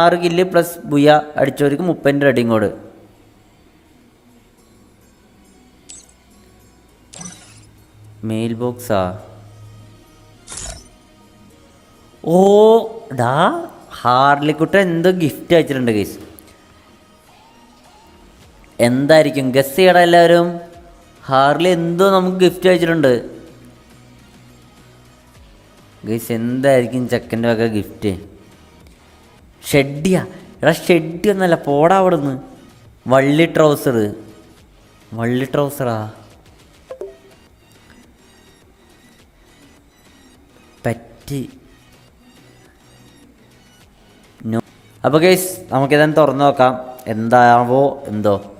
ആറ് kill plus ബുയ അടിച്ചവർക്ക് മുപ്പതിന്റെ റെഡിങ് കോഡ് മെയിൽ ബോക്സാ ഓ ഡാ ഹാർലിക്കുട്ട എന്തോ ഗിഫ്റ്റ് അയച്ചിട്ടുണ്ട് ഗൈസ് എന്തായിരിക്കും? ഗസ് ചെയ്യടാ എല്ലാവരും. ഹാർലി എന്തോ നമുക്ക് ഗിഫ്റ്റ് അയച്ചിട്ടുണ്ട്. ഗൈസ് എന്തായിരിക്കും ചെക്കന്റെ വക ഗിഫ്റ്റ് ഷെഡിയാ. എടാ ഷെഡി ഒന്നല്ല പോടാ അവിടെ നിന്ന് വള്ളി ട്രൗസർ. വള്ളി ട്രൗസറാ. പറ്റി. അപ്പോൾ കേസ് നമുക്കിതെന്ന് തുറന്നു നോക്കാം. എന്താവോ എന്തോ.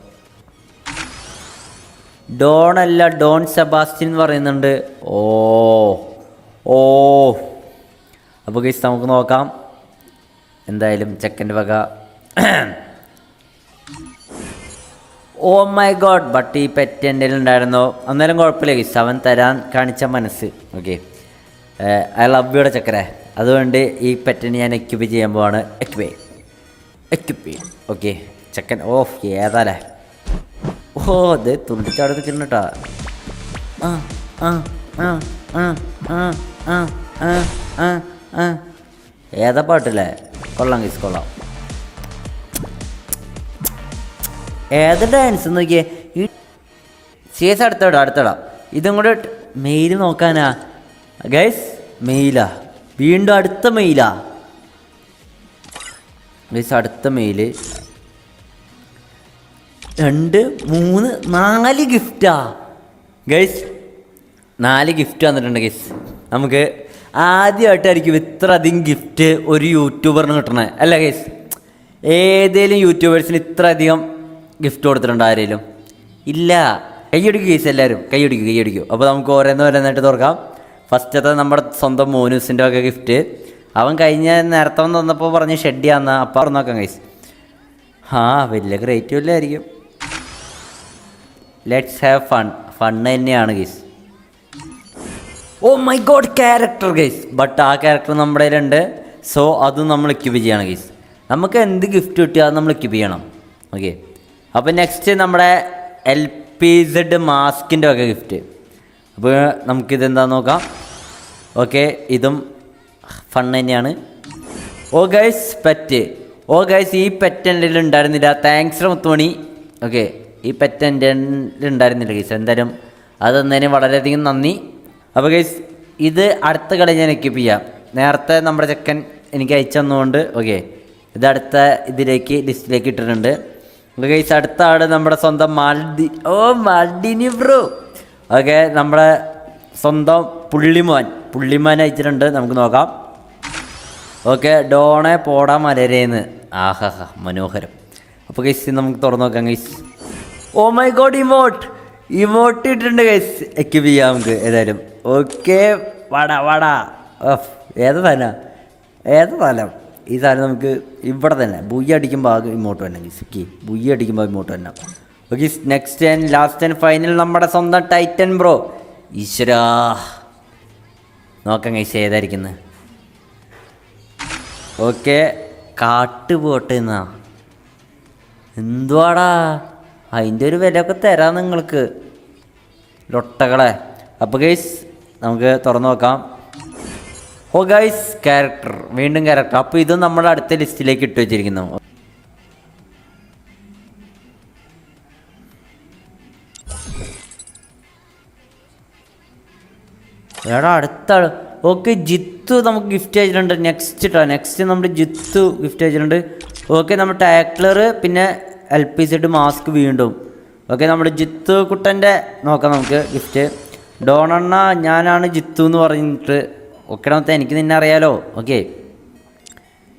ഡോൺ അല്ല ഡോൺ സെബാസ്റ്റ്യൻ പറയുന്നുണ്ട്. ഓ. ഓ. അപ്പോൾ ഗൈസ് നമുക്ക് നോക്കാം. എന്തായാലും ചെക്കന്റെ വക. ഓ മൈ ഗോഡ് ബട്ട് ഈ പെറ്റ് എന്റെ ഉണ്ടായിരുന്നോ അന്നേരം കുഴപ്പമില്ല ഗൈസ് അവൻ തരാൻ കാണിച്ച മനസ്സ്. ഓക്കെ ഐ ലവ് യുടെ ചക്കരെ. അതുകൊണ്ട് ഈ പെറ്റിന് ഞാൻ എക്യുപ്പ് ചെയ്യാൻ പോവാണ്. എക്യുപ്പേ എക്യുപ്പ് ഓക്കെ ചെക്കൻ ഓഫ് ഏതാലേ? ഓ അത് തുള്ളിച്ചാടി നിൽക്കുന്നുട്ടാ ആ ആ ആ ആ ആ ആ ആ ആ ഏതാ പാട്ടില്ലേ കൊള്ളാം ഗൈസ് കൊള്ളാം. ഏത് ഡാൻസ് നോക്കിയേ? ഈ ചേസ് അടുത്തടാ അടുത്തടാ. ഇതും കൂടെ മെയിൽ നോക്കാനാ. ഗൈസ് മെയിലാ വീണ്ടും അടുത്ത മെയിലാ ഗൈസ് അടുത്ത മെയിൽ രണ്ട് മൂന്ന് നാല് ഗിഫ്റ്റാ ഗൈസ് നാല് ഗിഫ്റ്റ് വന്നിട്ടുണ്ട് ഗൈസ് നമുക്ക് ആദ്യമായിട്ടായിരിക്കും ഇത്ര അധികം ഗിഫ്റ്റ് ഒരു യൂട്യൂബറിന് കിട്ടണേ. അല്ല ഗൈസ് ഏതേലും യൂട്യൂബേഴ്സിന് ഇത്ര അധികം ഗിഫ്റ്റ് കൊടുത്തിട്ടുണ്ടോ ആരേലും? ഇല്ല. കൈയടിക്കും ഗൈസ് എല്ലാവരും കൈയടിക്കും കൈയടിക്കും അപ്പോൾ നമുക്ക് ഓരോന്ന് ഓരോന്നായിട്ട് തുറക്കാം. ഫസ്റ്റത്തെ നമ്മുടെ സ്വന്തം മോനൂസിന്റെ ഒക്കെ ഗിഫ്റ്റ് അവൻ കഴിഞ്ഞ നേരത്തെ വന്ന് വന്നപ്പോൾ പറഞ്ഞ് ഷെഡിയാന്ന് അപ്പം പറഞ്ഞോക്കാം ഗൈസ് ആ വലിയ ക്രിയേറ്റീവ് അല്ലായിരിക്കും ലെറ്റ്സ് ഹാവ് ഫൺ ഫണ്ണ് തന്നെയാണ് guys oh my God character guys but ആ ക്യാരക്ടർ നമ്മുടെ കയ്യിലുണ്ട്. സോ അതും നമ്മൾ എക്യൂപ്പ് ചെയ്യണം ഗൈസ് നമുക്ക് എന്ത് ഗിഫ്റ്റ് കിട്ടിയാൽ നമ്മൾ എക്യൂപ്പ് ചെയ്യണം. ഓക്കെ അപ്പോൾ നെക്സ്റ്റ് നമ്മുടെ എൽ പി സെഡ് മാസ്കിന്റെ ഒക്കെ ഗിഫ്റ്റ് അപ്പോൾ നമുക്കിതെന്താന്ന് നോക്കാം. ഓക്കെ ഇതും ഫൺ തന്നെയാണ്. Oh guys pet oh guys ഈ പെറ്റ് എന്റെ ഉണ്ടായിരുന്നില്ല. താങ്ക്സ് മുത്തുമണി. ഓക്കെ ഈ പെറ്റ് എന്റെ ഉണ്ടായിരുന്നില്ല ഗൈസ് എന്തായാലും അത് വളരെയധികം നന്ദി. അപ്പോൾ ഗൈസ് ഇത് അടുത്ത കളി ഞാൻ എക്യൂപ്പ് ചെയ്യാം. നേരത്തെ നമ്മുടെ ചെക്കൻ എനിക്ക് അയച്ചു തന്നുകൊണ്ട് ഓക്കെ ഇത് അടുത്ത ഇതിലേക്ക് ലിസ്റ്റിലേക്ക് ഇട്ടിട്ടുണ്ട്. അപ്പോൾ ഗൈസ് അടുത്ത ആട് നമ്മുടെ സ്വന്തം മാൽഡി ഓ മാൽഡിനി ബ്രോ ഓക്കെ നമ്മുടെ സ്വന്തം പുള്ളിമാൻ. പുള്ളിമോൻ അയച്ചിട്ടുണ്ട് നമുക്ക് നോക്കാം. ഓക്കെ ഡോണെ പോടാ മലരേന്ന്. ആഹാഹ മനോഹരം. അപ്പോൾ ഗൈസ് നമുക്ക് തുറന്നു നോക്കാം guys oh my God emote. Emote ഇട്ടിട്ടുണ്ട് ഗൈസ് എക്യൂപ്പ് ചെയ്യാം നമുക്ക് ഏതായാലും. ഓക്കെ വട വട. ഏത് സാധനം? ഏത് സാധനം? ഈ സാധനം നമുക്ക് ഇവിടെ തന്നെ ബുയ്യ അടിക്കുമ്പോൾ ആകെ ഇമോട്ട് തന്നെ സിക്കി ബുയ്യ അടിക്കുമ്പോൾ ഇമോട്ട് തന്നെ okay next and last and final നമ്മുടെ സ്വന്തം ടൈറ്റൻ ബ്രോ ഈശ്വരാ. നോക്കാം ഗൈസ് ഏതായിരിക്കുന്നത് ഓക്കെ കാട്ടുപോട്ട് എന്നാ. എന്തുവാടാ? അതിന്റെ ഒരു വിലയൊക്കെ തരാം നിങ്ങൾക്ക്. ലൊട്ടകളെ. അപ്പോൾ ഗൈസ് നമുക്ക് തുറന്നു നോക്കാം. ഓ ഗൈസ് ക്യാരക്ടർ വീണ്ടും ക്യാരക്ടർ അപ്പോൾ ഇതും നമ്മുടെ അടുത്ത ലിസ്റ്റിലേക്ക് ഇട്ട് വെച്ചിരിക്കുന്നു. എടാ അടുത്ത ഓക്കെ ജിത്തു നമുക്ക് ഗിഫ്റ്റ് ചെയ്തിട്ടുണ്ട് നെക്സ്റ്റ് കേട്ടോ നെക്സ്റ്റ് നമ്മൾ ജിത്തു ഗിഫ്റ്റ് ചെയ്തിട്ടുണ്ട് ഓക്കെ നമ്മൾ ടാക്ലർ പിന്നെ എൽ പി സെഡ് മാസ്ക് വീണ്ടും. ഓക്കെ നമ്മുടെ ജിത്തു കുട്ടന്റെ നോക്കാം നമുക്ക് ഗിഫ്റ്റ് ഡോണണ്ണ ഞാനാണ് ജിത്തു എന്ന് പറഞ്ഞിട്ട് ഓക്കെ മൊത്തം എനിക്ക് നിന്നെ അറിയാലോ. ഓക്കെ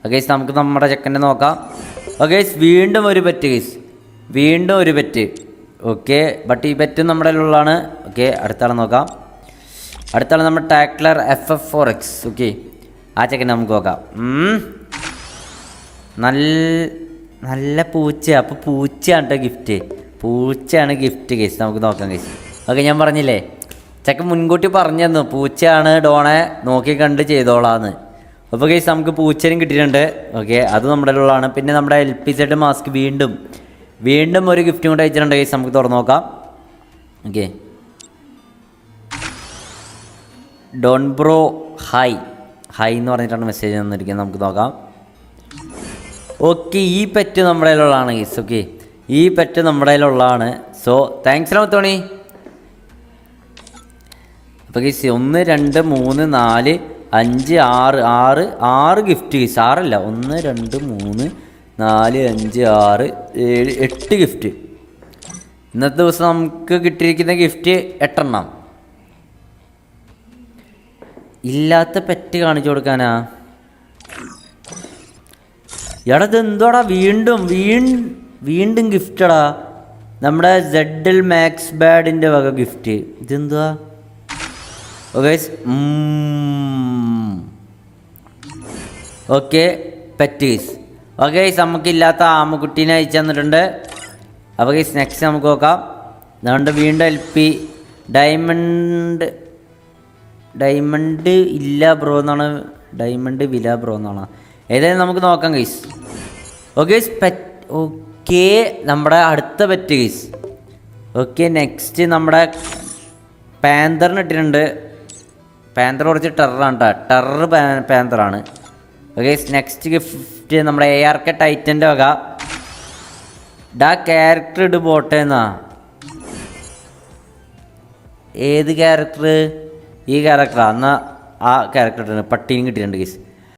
ഓക്കെ നമുക്ക് നമ്മുടെ ചെക്കന്റെ നോക്കാം. ഓക്കെ വീണ്ടും ഒരു പെറ്റ് ഗൈസ് വീണ്ടും ഒരു പെറ്റ് ഓക്കെ ബട്ട് ഈ പെറ്റ് നമ്മുടെ ഉള്ളതാണ് ഓക്കെ അടുത്ത ആളെ നോക്കാം. അടുത്താണ് നമ്മുടെ tackler F F four X okay ആ ചെക്കൻ നമുക്ക് നോക്കാം. നല്ല നല്ല പൂച്ച അപ്പോൾ പൂച്ചയാണ് കേട്ടോ ഗിഫ്റ്റ് പൂച്ചയാണ് ഗിഫ്റ്റ് കേസ് നമുക്ക് നോക്കാം കേസ് ഓക്കെ ഞാൻ പറഞ്ഞില്ലേ? ചെക്കൻ മുൻകൂട്ടി പറഞ്ഞു പൂച്ചയാണ് ഡോണെ നോക്കി കണ്ട് ചെയ്തോളാന്ന്. അപ്പോൾ കേസ് നമുക്ക് പൂച്ചനും കിട്ടിയിട്ടുണ്ട്. ഓക്കെ അത് നമ്മുടെ ഉള്ളതാണ് പിന്നെ നമ്മുടെ എൽ പി സെഡ് മാസ്ക് വീണ്ടും വീണ്ടും ഒരു ഗിഫ്റ്റും കൂടെ അയച്ചിട്ടുണ്ട് കേസ് നമുക്ക് തുറന്നു നോക്കാം. Okay Don bro hi hi എന്ന് പറഞ്ഞിട്ടാണ് മെസ്സേജ് തന്നിരിക്കുന്നത്. നമുക്ക് നോക്കാം. ഓക്കെ ഈ പെറ്റ് നമ്മുടെ കയ്യിലുള്ളതാണ് കേസ് ഓക്കെ ഈ പെറ്റ് നമ്മുടെ കയ്യിലുള്ളതാണ്. സോ താങ്ക്സ് ലോത്തോണി അപ്പോൾ ഗീസ് ഒന്ന് രണ്ട് മൂന്ന് നാല് അഞ്ച് ആറ് ആറ് ആറ് ഗിഫ്റ്റ് ഗീസ് ആറല്ല. ഒന്ന് രണ്ട് മൂന്ന് നാല് അഞ്ച് ആറ് ഏഴ് എട്ട് ഗിഫ്റ്റ് ഇന്നത്തെ ദിവസം നമുക്ക് കിട്ടിയിരിക്കുന്ന ഗിഫ്റ്റ് എട്ടെണ്ണം. ഇല്ലാത്ത പെറ്റ് കാണിച്ചു കൊടുക്കാനാ? എടാ ഇതെന്തോടാ വീണ്ടും വീൺ വീണ്ടും ഗിഫ്റ്റടാ നമ്മുടെ സെഡിൽ മാക്സ് ബാഡിന്റെ വക ഗിഫ്റ്റ് ഇതെന്തുവാ? ഓക്കെ പെറ്റീസ് ഓക്കെ നമുക്കില്ലാത്ത ആമക്കുട്ടീനെ അയച്ചു തന്നിട്ടുണ്ട്. അപ്പോൾ ഗൈസ് നെക്സ്റ്റ് നമുക്ക് നോക്കാം. അതുകൊണ്ട് വീണ്ടും എൽ പി ഡയമണ്ട് ഡയമണ്ട് ഇല്ല ബ്രോ എന്നാണ്. ഡയമണ്ട് വില ബ്രോ എന്നാണ്. ഏതായാലും നമുക്ക് നോക്കാം ഗൈസ് ഓക്കെ പെറ്റ് ഓക്കെ നമ്മുടെ അടുത്ത പെറ്റ് ഗൈസ് ഓക്കെ നെക്സ്റ്റ് നമ്മുടെ പാന്തറിന് ഇട്ടിട്ടുണ്ട്. പാന്തർ കുറച്ച് ടെററാണ് കേട്ടോ ടെറർ പാന്തറാണ് ഓക്കെ നെക്സ്റ്റ് ഗിഫ്റ്റ് നമ്മുടെ എ ആർ കെ ടൈറ്റന്റെ വക. ഡാ ക്യാരക്ടർ ഇട് പോട്ടെ എന്നാ. ഏത് ക്യാരക്ടർ ഈ ക്യാരക്ടറാ എന്നാൽ ആ ക്യാരക്ടർ പട്ടീനും കിട്ടിയിട്ടുണ്ട് ഗീസ്